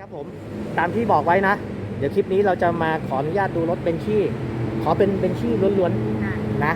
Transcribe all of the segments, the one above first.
ครับผมตามที่บอกไว้นะ เดี๋ยวคลิปนี้เราจะมาขออนุญาตดูรถเบนชี่ขอเป็นเบนชี่ล้วนอ่าๆนะ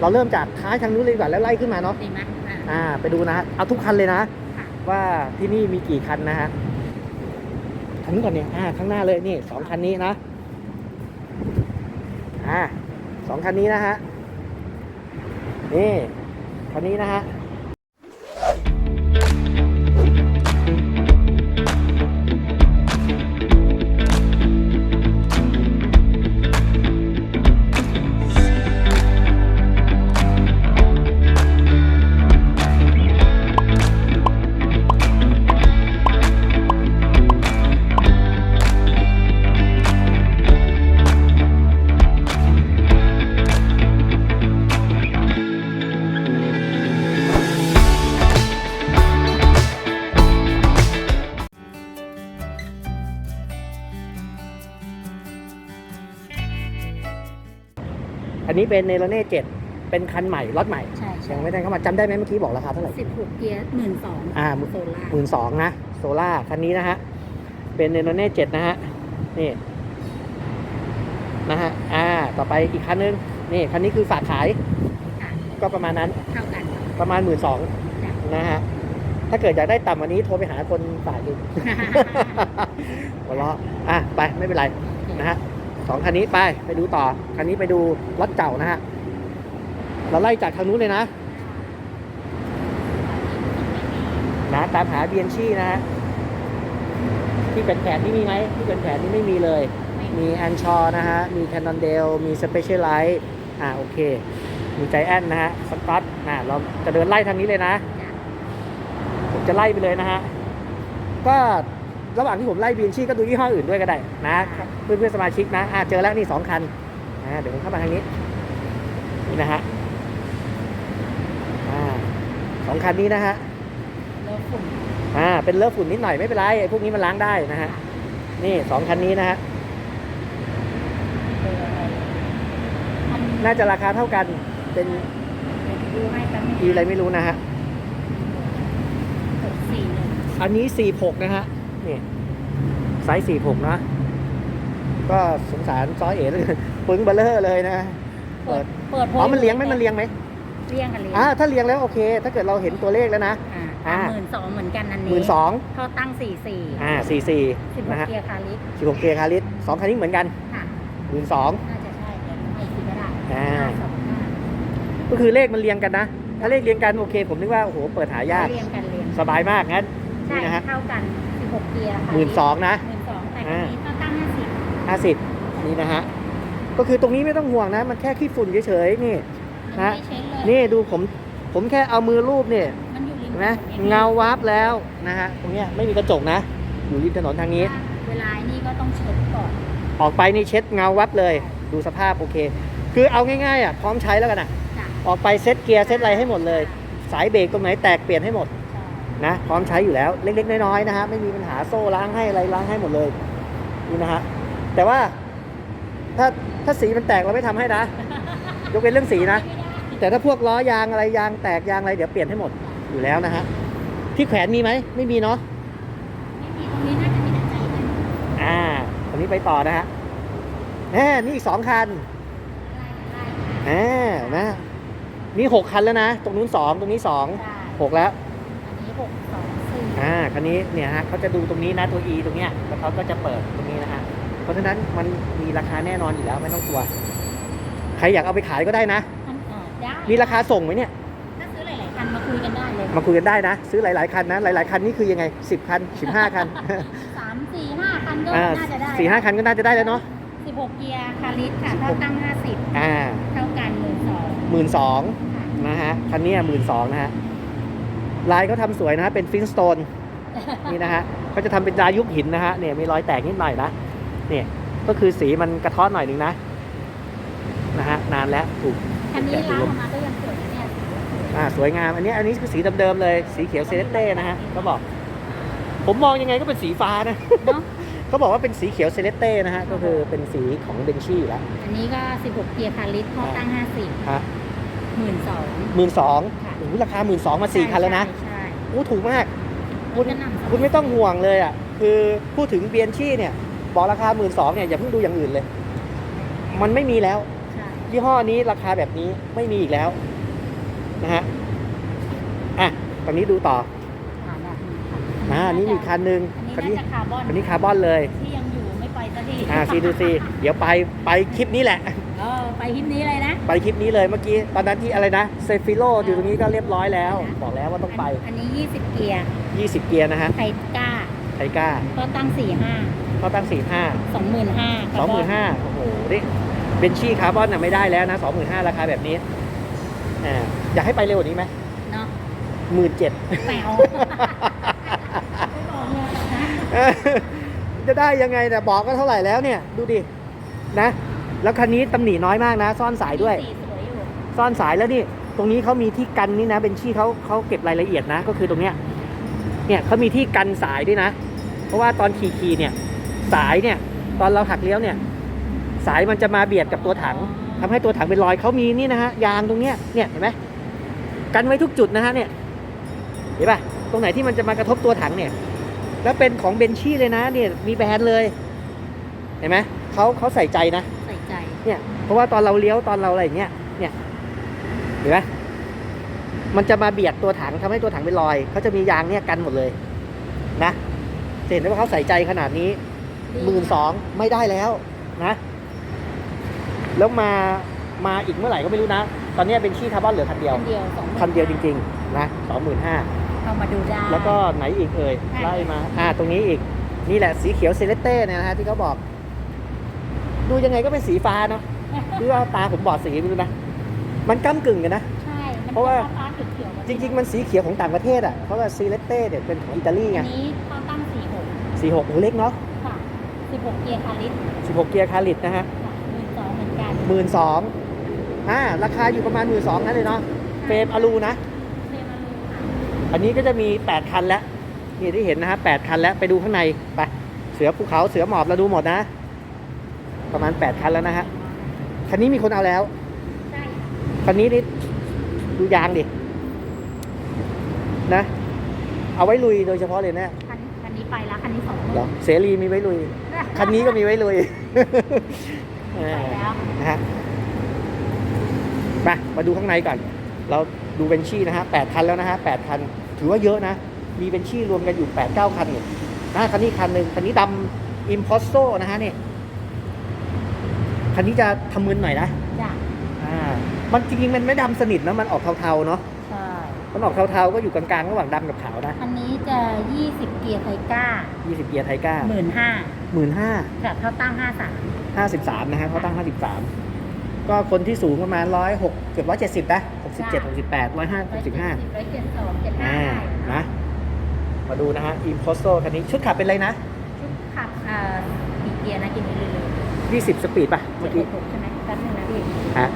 เราเริ่มจากท้ายทางนู้นเลยดีกว่าแล้วไล่ขึ้นมาเนาะดีไหมอ่าอ่าไปดูนะฮะเอาทุกคันเลยนะค่ะว่าที่นี่มีกี่คันนะฮะคันนี้ก่อนเนี่ยอ่าข้างหน้าเลยนี่สองคันนี้นะอ่าสองคันนี้นะฮะนี่คันนี้นะฮะ นนี้เป็นเนโรเน่เจ็ดเป็นคันใหม่รถใหม่ใช่ใช่ยังไม่ได้เข้ามาจำได้ไหมเมื่อกี้บอกราคาเท่าไหร่ สิบหกเกียร์หมื่นสองอ่า โซล่าหมื่นสองนะโซล่าคันนี้นะฮะ เป็นเนโรเน่เจ็ดนะฮะ นี่นะฮะอ่า ต่อไปอีกคันนึงนี่คันนี้คือฝากขายค่ะก็ประมาณนั้นเท่ากันประมาณหมื่นสองจ้ะนะฮะ ถ้าเกิดอยากได้ต่ำกว่านี้โทรไปหาคนฝากดูหัวเราะอะ ไปไม่เป็นไร นะฮะ สองคันนี้ไปไปดูต่อ คันนี้ไปดูรถเก่านะฮะ เราไล่จากทางนู้นเลยนะ นะตามหาเบียนชี่นะฮะ ที่เป็นแผนที่มีไหมที่เป็นแผนที่ไม่มีเลย มีแอนชอนะฮะ มีแคนนอนเดล มีสเปเชียลไลท์อ่าโอเค มีใจแอนนะฮะสกอตอ่าเราจะเดินไล่ทางนี้เลยนะ ผมจะไล่ไปเลยนะฮะ ก็ ระหว่างที่ผมไล่บีนชี่ก็ดูยี่ห้ออื่นด้วยก็ได้นะเพื่อนเพื่อนๆสมาชิกนะอ่าเจอแล้วนี่สองคันอ่าเดี๋ยวผมเข้ามาทางนี้นี่นะฮะอ่าสองคันนี้นะฮะแล้วฝุ่นอ่าเป็นเลอะฝุ่นนิดหน่อยไม่เป็นไรไอ้พวกนี้มันล้างได้นะฮะนี่สองคันนี้นะฮะเบอร์อะไรอันน่าจะราคาเท่ากันเป็นเดี๋ยวดูให้แป๊บนึงปีอะไรไม่รู้นะฮะหกสี่หนึ่งอันนี้46นะฮะ นี่ไซส์46นะ ก็สงสารซอเอ๋เลยปึ้งเบลเลอร์เลยนะเปิดเปิดอ๋อมันเลี้ยงไหมมันเลี้ยงไหมเลี้ยงกันเลี้ยงอ่าถ้าเลี้ยงแล้วโอเค ถ้าเกิดเราเห็นตัวเลขแล้วนะอ่าอ่าหมื่นสองเหมือนกันอันหนี้มื่นสองท่อตั้งสี่สี่อ่าสี่สี่สิบหนะกฮะเกียร์คาลิสสิบหกเกียร์คาริสสองคันนี้เหมือนกันค่ะหมื่นสองน่าจะใช่เดี๋ยวให้คิดก็ได้อ่าห้าสองห้าก็คือเลขมันเรียงกันนะ ถ้าเลขเรียงกันโอเค ผมนึกว่าโอ้โหเปิดหายากเรียงกันเรียงสบายมากงั้นใช่นี่นะฮะเท่ากันสิบ หกเกียร์ค่ะหมื่นสองนะหมื่นสองแต่คันนี้ท่อตั้งห้าสิบห้าสิบนี่นะฮะ ก็คือตรงนี้ไม่ต้องห่วงนะ มันแค่ขี้ฝุ่นเฉยๆนี่ยังไม่ได้เช็ดเลยนี่ดูผมผมแค่เอามือรูปเนี่ยมันอยู่ริมเห็นไหมถนนเงาวับแล้วนะฮะตรงเนี้ยไม่มีกระจกนะ อยู่ริมถนนทางนี้ เวลานี่ก็ต้องเช็ดก่อน ออกไปนี่เช็ดเงาวับเลย ดูสภาพโอเค คือเอาง่ายๆอะพร้อมใช้แล้วกันอะจ้ะออกไปเซ็ตเกียร์เซ็ตอะไรให้หมดเลย สายเบรกตรงไหนแตกเปลี่ยนให้หมดใช่ นะพร้อมใช้อยู่แล้วเล็ก ๆ น้อยๆนะฮะไม่มีปัญหาโซ่ล้างให้อะไรล้างให้หมดเลยนี่นะฮะแต่ว่าถ้าถ้าสีมันแตกเราไม่ทำให้นะยกเว้นเรื่องสีนะ แต่ถ้าพวกล้อยางอะไรยางแตกยางอะไรเดี๋ยวเปลี่ยนให้หมดอยู่แล้วนะฮะที่แขวนมีไหมไม่มีเนาะไม่มีตรงนี้น่าจะมีแต่ใจกันอ่าตอนนี้ไปต่อนะฮะแน่นี่อีกสองคันไล่ไล่อ่านะนี่หกคันแล้วนะ ตรงนู้นสองตรงนี้สองใช่หกแล้วอันนี้หกส องสี่อ่าคันนี้เนี่ยฮะเขาจะดูตรงนี้นะตัว E ตรงเนี้ยแล้วเขาก็จะเปิดตรงนี้นะฮะเพราะฉะนั้นมันมีราคาแน่นอนอยู่แล้วไม่ต้องกลัว ใครอยากเอาไปขายก็ได้นะอันเออได้มีราคาส่งไหมเนี่ย ถ้าซื้อหลายๆคันมาคุยกันได้เลยมาคุยกันได้นะ ซื้อหลาย ๆ คันนะ หลาย ๆ คันนี่คือยังไง 10 คัน 15 คันสามสี่ห้าคันก็อ่าน่าจะได้สี่ห้าคันก็น่าจะได้แล้วเนาะ สิบหกเกียร์คาริสค่ะเท่าตั้งห้าสิบอ่าเท่ากันหมื่นสองหมื่นสองนะฮะ คันนี้หมื่นสองนะฮะ ลายเขาทำสวยนะฮะเป็นฟินสโตนนี่นะฮะเขาจะทำเป็นลายยุคหินนะฮะเนี่ยมีรอยแตกนิดหน่อยนะเนี่ยก็คือสีมันกระท้อนหน่อยหนึงนะนะฮะนานแล้วถูกคันนี้ล้างออกมาก็ยังสวยนะเนี่ยอ่าสวยงามอันนี้อันนี้คือสีเดิมๆเลยสีเขียวเซเลสเต้นะฮะเขาบอก ผมมองยังไงก็เป็นสีฟ้านะเนาะเขาบอกว่าเป็นสีเขียวเซเลสเต้นะฮะก็คือเป็นสีของเบนชี่แล้วอันนี้ก็สิบหกเกียร์คาริสเท่าตั้งห้าสิบฮะหมื่นสองหมื่นสองค่ะโอ้โห ราคาหมื่นสองมาสี่คันแล้วนะใช่ใช่โอ้ถูกมากรคุถณกระหน่ำ คุณไม่ต้องห่วงเลยอะ คือพูดถึงเบียนชี่เนี่ย บอกราคาหมื่นสองเนี่ยอย่าเพิ่งดูอย่างอื่นเลย มันไม่มีแล้ว ใช่ยี่ห้อนี้ราคาแบบนี้ไม่มีอีกแล้วนะฮะ อะตอนนี้ดูต่ออ่าแบบนี้ค่ะอ่านี่มีคันหนึ่งอันนี้คันนี้น่าจะคาร์บอนคันนี้คาร์บอนเลย ที่ยังอยู่ไม่ไปสักทีอ่าซีดูซีเดี๋ยวไปไปคลิปนี้แหละ เออไปคลิปนี้เลยนะ ไปคลิปนี้เลยเมื่อกี้ ตอนนั้นที่อะไรนะเซฟิโลอยู่ตรงนี้ก็เรียบร้อยแล้ว บอกแล้วว่าต้องไป อันนี้ 20 เกียร์ 20 เกียร์นะฮะไทก้าไทก้าก็ตั้ง 45เขาตั้ง 4 5 25,000 25,000โอ้โหนี่เบนชี่คาร์บอนน่ะไม่ได้แล้วนะ 25,000ราคาแบบนี้อ่าอยากให้ไปเร็วกว่านี้ไหมเนาะหมื่นเจ็ดแปวไม่บอกเลยนะจะได้ยังไงแต่ยบอกก็เท่าไหร่แล้วเนี่ย ดูดิ นะ แล้วคันนี้ตำหนิน้อยมากนะ ซ่อนสายด้วย สีสวยอยู่ซ่อนสายแล้วนี่ ตรงนี้เขามีที่กันนี่นะเบนชี่เขาเขาเก็บรายละเอียดนะ ก็คือตรงเนี้ย เนี่ยเขามีที่กันสายด้วยนะ เพราะว่าตอนขี่ขี่เนี่ย สายเนี่ย ตอนเราหักเลี้ยวเนี่ย สายมันจะมาเบียดกับตัวถังทำให้ตัวถังเป็นรอยเขามีนี่นะฮะยางตรงเนี้ย เนี่ยเห็นไหมกันไว้ทุกจุดนะฮะเนี่ย เห็นป่ะ ตรงไหนที่มันจะมากระทบตัวถังเนี่ย แล้วเป็นของเบนชี่เลยนะ เนี่ย มีแบรนด์เลย เห็นไหมเขาเขาใส่ใจนะใส่ใจ เนี่ยเพราะว่าตอนเราเลี้ยวตอนเราอะไรอย่างเงี้ยเนี่ยเห็นไหมมันจะมาเบียดตัวถังทำให้ตัวถังเป็นรอยเขาจะมียางเนี่ยกันหมดเลยนะจะเห็นได้ว่าเขาใส่ใจขนาดนี้หมื่นสองไม่ได้แล้วนะ แล้วมามาอีกเมื่อไหร่ก็ไม่รู้นะ ตอนเนี้ยเป็นชี่คาร์บอนเหลือคันเดียวคันเดียวสองคันเดียวจริง ๆ นะสองหมื่นห้าเข้ามาดูได้แล้วก็ไหนอีกเอ่ยอะไล่มา อ่าตรงนี้อีกนี่แหละสีเขียวเซเลเต้เนี่ยนะฮะที่เขาบอก ดูยังไงก็เป็นสีฟ้าเนาะหรือว่าตาผมบอดสีไม่รู้นะ มันก้ากึ่งกันนะ ใช่มันเพราะว่า ฟ้าๆเขียวๆจริง ๆ มันสีเขียวของต่างประเทศอะเพราะว่าซีเลเต้เนี่ยเป็นของอิตาลีไงอันนี้เขาตั้ง46สีหกเล็กเนาะค่ะ16เกียร์คาริสสิบหกเกียร์คาริตนะฮะค่ะ12เหมือนกันหมื่นสองอ่าราคาอยู่ประมาณหมื่นสองนั่นเลยเนาะเฟรมอลูนะ เฟรมอลูค่ะอันนี้ก็จะมี 8 คันแล้วนี่ที่เห็นนะฮะ8คันแล้วไปดูข้างใน ไป เสือภูเขาเสือหมอบเราดูหมดนะ ประมาณ 8 คันแล้วนะฮะ คันนี้มีคนเอาแล้ว ใช่คันนี้นี่ดูยางดิ นะ เอาไว้ลุยโดยเฉพาะเลยนะคันคันนี้ไปแล้วคันนี้สองหมื่นเหรอเสรีมีไว้ลุย คันนี้ก็มีไว้ลุยไปแล้วนะฮะมามาดูข้างในก่อน เราดูเบนชี่นะฮะแปดคันแล้วนะฮะแปดคัน ถือว่าเยอะนะ มีเบนชี่รวมกันอยู่แปดเก้าคันเนี่ยนะคันนี้คันหนึ่งคันนี้ดำอิมพอสโซนะฮะเนี่ย คันนี้จะทำมึนหน่อยนะจ้ะอ่ามันจริงๆมันไม่ดำสนิทนะมันออกเทาๆเนาะใช่มันออกเทาๆก็อยู่กลางๆระหว่างดำกับขาวนะ อันนี้จะ 20 เกียร์ไทก้า20 เกียร์ไทก้า15,000หมื่นห้ากับเท่าตั้ง53ห้าสิบสามนะฮะเขาตั้งห้าสิบสามก็คนที่สูงประมาณร้อยหกเกือบร้อยเจ็ดสิบนะหกสิบเจ็ดหกสิบแปดร้อยห้าหกสิบห้า172อ่า75นะมาดูนะฮะอิมโพสโซคันนี้ชุดขับเป็นอะไรนะ ชุดขับอ่ากี่เกียร์นะกินไปเรื่อยๆ ยี่สิบสปีดป่ะเมื่อกี้ 766ใช่ไหมแป๊บนึงนะพี่ฮะ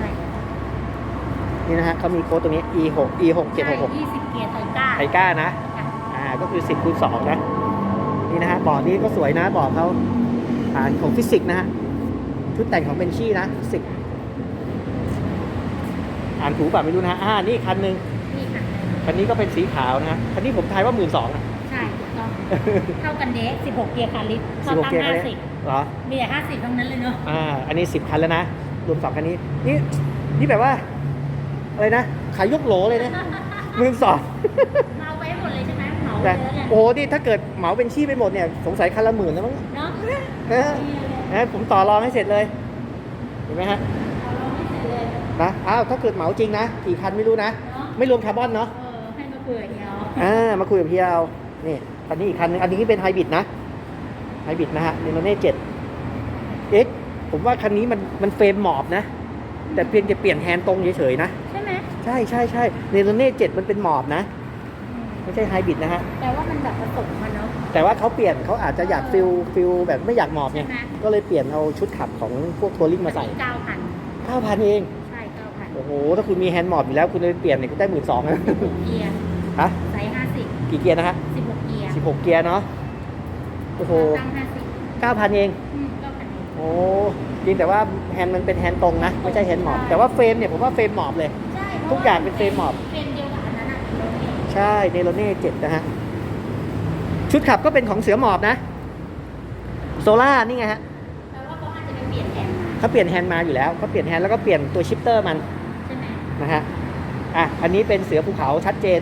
นี่นะฮะเขามีโค้ดตรงนี้ e 6 e 6 7 6ใช่20เกียร์ไทก้า6ไทก้านะ ค่ะอ่า ก็คือ 10คูณ2นะ นี่นะฮะบอร์ดนี้ก็สวยนะบอร์ดเขาอ่านของฟิสิกส์นะฮะ ชุดแต่งของเบนชี่นะฟิสิกส์อ่านถูกป่ะไม่รู้นะฮะอ่านี่คันหนึ่ง นี่ค่ะคันนี้ก็เป็นสีขาวนะฮะ คันนี้ผมทายว่าหมื่นสองอะใช่ถูกต้อง เท่ากันเดะ16 เกียร์คาริสเท่า16ตั้งเกียร์คันนี้50เหรอมีแต่50 ทั้งนั้นเลยเนาะอ่า อันนี้สิบคันแล้วนะ รวมสองคันนี้ นี่ นี่แบบว่า อะไรนะ ขายยกโหลเลยเนี่ยหมื่นสองเมาไว้หมดเลยใช่ไหมเหมาไปแต่เลยแล้วกันโอ้โห นี่ถ้าเกิดเหมาเป็นชี่ไปหมดเนี่ย สงสัยคันละหมื่นแล้วมั้งเนาะเออนะผมต่อรองให้เสร็จเลย เห็นไหมฮะ เอาเราไม่เสร็จเลยนะ อ้าว ถ้าเกิดเหมาจริงนะ กี่คันไม่รู้นะ เนาะไม่รวมคาร์บอนเนาะ เออให้มาเปื่อยเอาอ่า มาคุยกับพี่เอานี่ คันนี้อีกคันนึงอันนี้เป็นไฮบริดนะไฮบริดนะฮะเนโนเน่เจ็ดเอ็กผมว่าคันนี้มันมันเฟรมหมอบนะ แต่เพียงจะเปลี่ยนแฮนด์ตรงเฉยๆนะ ใช่ไหมใช่ใช่ใช่เนโรเน่เจ็ดมันเป็นหมอบนะอืมไม่ใช่ไฮบริดนะฮะ แต่ว่ามันแบบผสมมันเนาะ แต่ว่าเขาเปลี่ยนเขาอาจจะอยากฟิลฟิลแบบไม่อยากหมอบไงใช่ไหม ก็เลยเปลี่ยนเอาชุดขับของพวกทัวริงมาใส่เก้าพัน9,000เอง ใช่เก้าพันโอ้โห ถ้าคุณมีแฮนด์หมอบอยู่แล้วคุณเลยเปลี่ยนเนี่ยคุณได้หมื่นสองนะสิบหกเกียร์ฮะ ไซส์ห้าสิบกี่เกียร์นะฮะ สิบหกเกียร์ 16 เกียร์เนาะ โอ้โหตั้งห้าสิบ9,000 เอง อืมเก้าพันเองโอ้จริงแต่ว่าแฮนด์มันเป็นแฮนด์ตรงนะ ไม่ใช่แฮนด์หมอบ แต่ว่าเฟรมเนี่ยผมว่าเฟรมหมอบเลย ใช่ทุกอย่างเป็นเฟรมหมอบ เฟรมเดียวกับอันนั้นอะใช่เนโรเน่เจ็ดนะฮะ ชุดขับก็เป็นของเสือหมอบนะใโซล่านี่ไงฮะแปลว่าเขาอาจจะไปเปลี่ยนแทนมาเขาเปลี่ยนแฮนด์มาอยู่แล้วเขาเปลี่ยนแฮนด์แล้วก็เปลี่ยนตัวชิปเตอร์มันใช่ไหมนะฮะ อะ อันนี้เป็นเสือภูเขาชัดเจน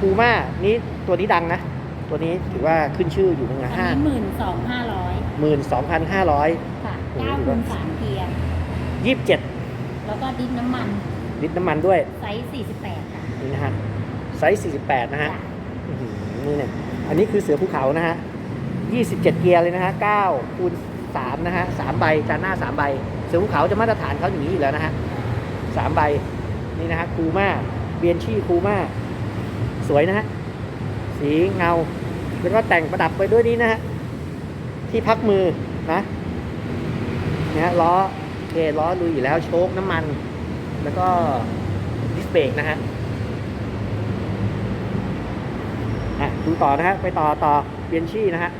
พูม่านี่ตัวนี้ดังนะ ตัวนี้ถือว่าขึ้นชื่ออยู่เหมือนกันอันห้านี้หมื่นสองห้าร้อยหมื่นสองพันห้าร้อยค่ะโอ้โหเก้าคูณสามเกียร์ยี่สิบเจ็ดแล้วก็ดินน้ำมันลิตรน้ำมันด้วย ไซส์สี่สิบแปดค่ะนี่นะฮะไซส์48นะฮะจ้ะอื้อหือนี่เนี่ยอันนี้คือเสือภูเขานะฮะ27เกียร์เลยนะฮะ9คูณ3นะฮะ3ใบจานหน้า3ใบ เสือภูเขาจะมาตรฐานเขาอย่างนี้อยู่แล้วนะฮะ3ใบนี่นะฮะคูม่าเบียนชี่คูม่า สวยนะฮะ สีเงา แล้วก็แต่งประดับไปด้วยนี้นะฮะ ที่พักมือนะเนี่ยฮะล้อเคล้อลุยอยู่แล้วโชคน้ำมัน แล้วก็ดิสเบรกนะฮะอะดูต่อนะฮะ ไปต่อต่อเบียนชี่นะฮะ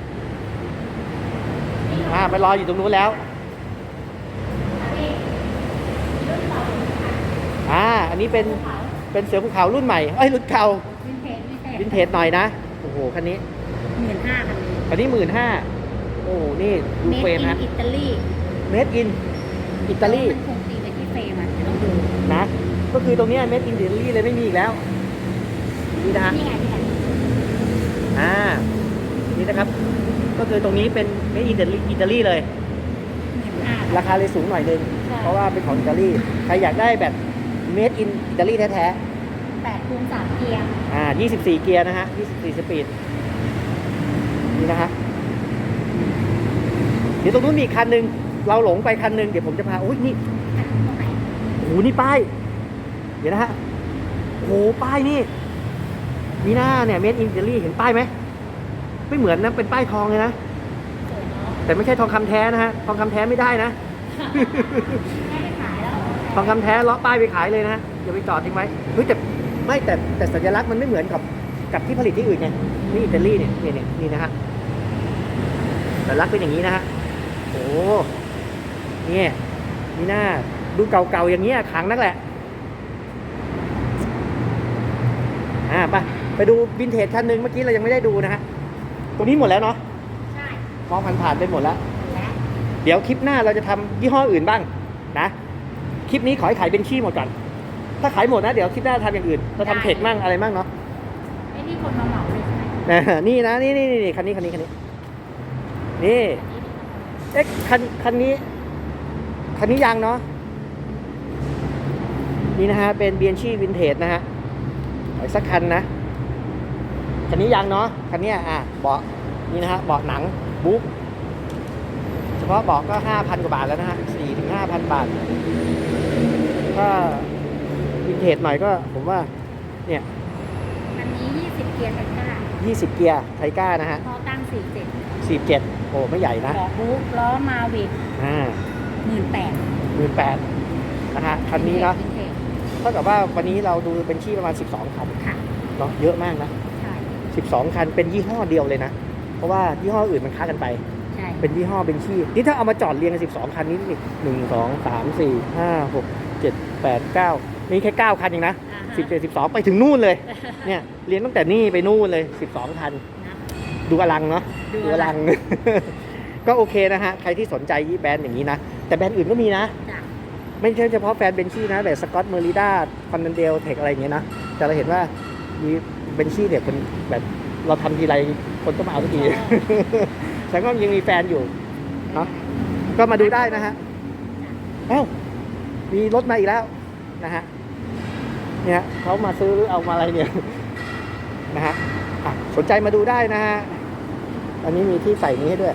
อ่าไปรออยู่ตรงนู้นแล้วอ่าอันนี้เป็นเป็นเสือภูเขารุ่นใหม่เอ้ยรุ่นเก่า วินเทจหน่อยนะ โอ้โห คันนี้หมื่นห้าพันคันนี้หมื่นห้าโอ้โหนี่ดูเฟรมนะอิตาลีเมดอินอิตาลีมันคงตีไปที่เฟรมอะต้องดูนะ ก็คือตรงนี้เมดอินอิตาลีเลยไม่มีอีกแล้วนี่นะนี่ไงอ่านี่นะครับ ก็คือตรงนี้เป็นเมดอินอิตาลีเลยราคาเลยสูงหน่อยนึง เพราะว่าเป็นของอิตาลี ใครอยากได้แบบเมดอินอิตาลีแท้ 8คูณ3เกียร์อ่า 24 เกียร์นะฮะ 24 สปีด นี่นะฮะ เดี๋ยวตรงนู้นมีอีกคันหนึ่ง เราหลงไปคันหนึ่งเดี๋ยวผมจะพาโอ้ยนี่ โอ้โห นี่ป้าย เดี๋ยวนะฮะ โอ้โห ป้ายนี่มีหน้าเนี่ยเมดอินเตอรี่เห็นป้ายไหม ไม่เหมือนนะ เป็นป้ายทองเลยนะ แต่ไม่ใช่ทองคำแท้นะฮะ ทองคำแท้ไม่ได้นะทองคำแท้เลาะป้ายไปขายเลยนะอย่าไปจอดทิ้งไว้เฮ้ยแต่ ไม่แต่แต่สัญลักษณ์มันไม่เหมือนกับกับที่ผลิตที่อื่นไงนี่อิตาลีเนี่ยนี่เนี่ยนี่นะฮะสัญลักษณ์เป็นอย่างนี้นะฮะโอ้นี่นี่หน้าดูเก่าๆอย่างเงี้ยขลังนักแหละอ่าไปไปดูวินเทจคันหนึ่งเมื่อกี้เรายังไม่ได้ดูนะฮะตัวนี้หมดแล้วเนาะใช่มองผ่านๆไปหมดแล้วและเดี๋ยวคลิปหน้าเราจะทำยี่ห้ออื่นบ้างนะ คลิปนี้ขอให้ขายเบนชี่หมดก่อน ถ้าขายหมดนะเดี๋ยวคลิปหน้าทำอย่างอื่นเราทำเทคมั่งอะไรมั่งเนาะไอ้นี่คนมาเหมาเลยใช่ไหมนะนี่นะนี่นี่นี่คันนี้คันนี้คันนี้ นี่เอ๊ะคันคันนี้ คันนี้ยังเนาะนี่นะฮะเป็นเบียนชี่วินเทจนะฮะเอาอีกสักคันนะคันนี้ยังเนาะคันเนี้ยอะเบาะนี่นะฮะเบาะหนังบุ๊กเฉพาะเบาะก็ห้าพันกว่าบาทแล้วนะฮะสี่ถึงห้าพันบาทถ้า วินเทจหน่อยก็ผมว่าเนี่ยอันนี้ยี่สิบเกียร์ไทก้ายี่สิบเกียร์ไทก้านะฮะพอตั้งสี่เจ็ดสี่เจ็ดโอ้ไม่ใหญ่นะล้อบุ๊กล้อมาวิกอ่าหมื่นแปดหมื่นแปดนะฮะคันนี้เนาะวินเทจเท่ากับว่าวันนี้เราดูเป็นชี่ประมาณ 12 คันค่ะเนาะเยอะมากนะใช่12 คันเป็นยี่ห้อเดียวเลยนะ เพราะว่ายี่ห้ออื่นมันค้ากันไปใช่เป็นยี่ห้อเป็นชี่นี่ถ้าเอามาจอดเรียงกัน12 คันนี้นี่หนึ่งสองสามสี่ห้าหกเจ็ดแปดเก้า นี่แค่ 9 คันเองนะอ่าฮะสิบเจ็ดสิบสองไปถึงนู่นเลย เนี่ยเรียงตั้งแต่นี่ไปนู่นเลย 12 คัน นะ ดูอลังเนาะดูดูออลัลังงก็โอเคนะฮะ ใครที่สนใจยี่แบรนด์อย่างนี้นะ แต่แบรนด์อื่นก็มีนะ จ้ะ ไม่ใช่เฉพาะแฟนเบนชี่นะ แต่สกอตเมอริด้าคอนเดนเดลเทคอะไรอย่างเงี้ยนะ แต่เราเห็นว่ามีเบนชี่เนี่ยเป็นแบบเราทำทีไรคนก็มาเอาทุกที ฉันก็ยังมีแฟนอยู่ เนาะ ก็มาดูได้นะฮะ เอ้า มีรถมาอีกแล้วนะฮะ เนี่ยเขามาซื้อหรือเอามาอะไรเนี่ยนะฮะอะสนใจมาดูได้นะฮะอันนี้มีที่ใส่นี้ให้ด้วย